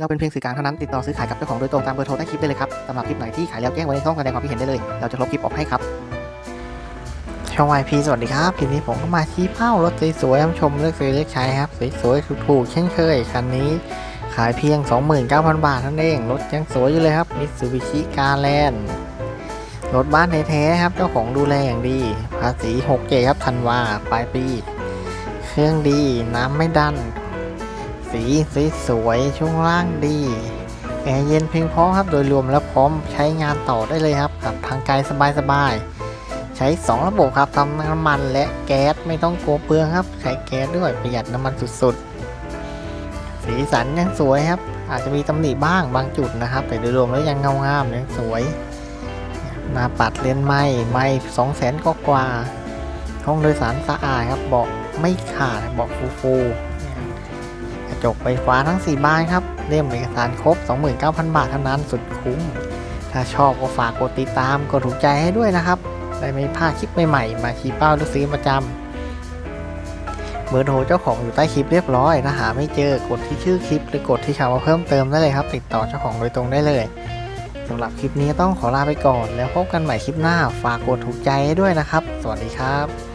เราเป็นเพียงสื่อกลางเท่านั้นติดต่อซื้อขายกับเจ้าของโดยตรงตามเบอร์โทรใต้คลิปได้เลยครับสำหรับคลิปไหนที่ขายแล้วแจ้งไว้ในช่องแสดงความคิดเห็นได้เลย เราจะลบคลิปออกให้ครับช่องวายพีสวัสดีครับคลิปนี้ผมก็มาชี้เป้ารถสวยๆให้ชมเลือกซื้อเลือกใช้ครับสวยๆถูกๆเช่นเคยคันนี้ขายเพียง 29,000 บาทเท่านั้นเองรถยังสวยอยู่เลยครับมิตซูบิชิกาแลนรถบ้านแท้ๆครับ เจ้าของดูแลอย่างดี ภาษี 6J ครับธันวาปลายปี เครื่องดีน้ำไม่ดัน สีสวยๆช่วงล่างดีแอร์เย็นเพียงพอครับโดยรวมแล้วพร้อมใช้งานต่อได้เลยครับกับทางไกลสบายๆใช้ 2 ระบบครับทำน้ำมันและแก๊สไม่ต้องกลัวเปลืองครับ ใช้แก๊สด้วยประหยัดน้ำมันสุดๆ สีสันยังสวยครับ อาจจะมีตำหนิบ้างบางจุดนะครับ แต่โดยรวมแล้วยังเงางามยังสวยหน้าปัดเลนไหมไม่สองแสนก็กว่าห้องโดยสารสะอาดครับเบาะไม่ขาดเบาะฟูๆ กระจกไฟฟ้าทั้ง 4 บานครับ เล่มเอกสารครบ 29,000 บาทเท่านั้นสุดคุ้ม ถ้าชอบก็ฝากกดติดตามกดถูกใจให้ด้วยนะครับ ได้ไม่พลาดคลิปใหม่ๆ มาชี้เป้าหรือซื้อประจำเบอร์โทรเจ้าของอยู่ใต้คลิปเรียบร้อยถ้าหาไม่เจอกดที่ชื่อคลิปหรือกดที่คำว่าเพิ่มเติมได้เลยครับ ติดต่อเจ้าของโดยตรงได้เลยสำหรับคลิปนี้ต้องขอลาไปก่อน แล้วพบกันใหม่คลิปหน้า ฝากกดถูกใจให้ด้วยนะครับ สวัสดีครับ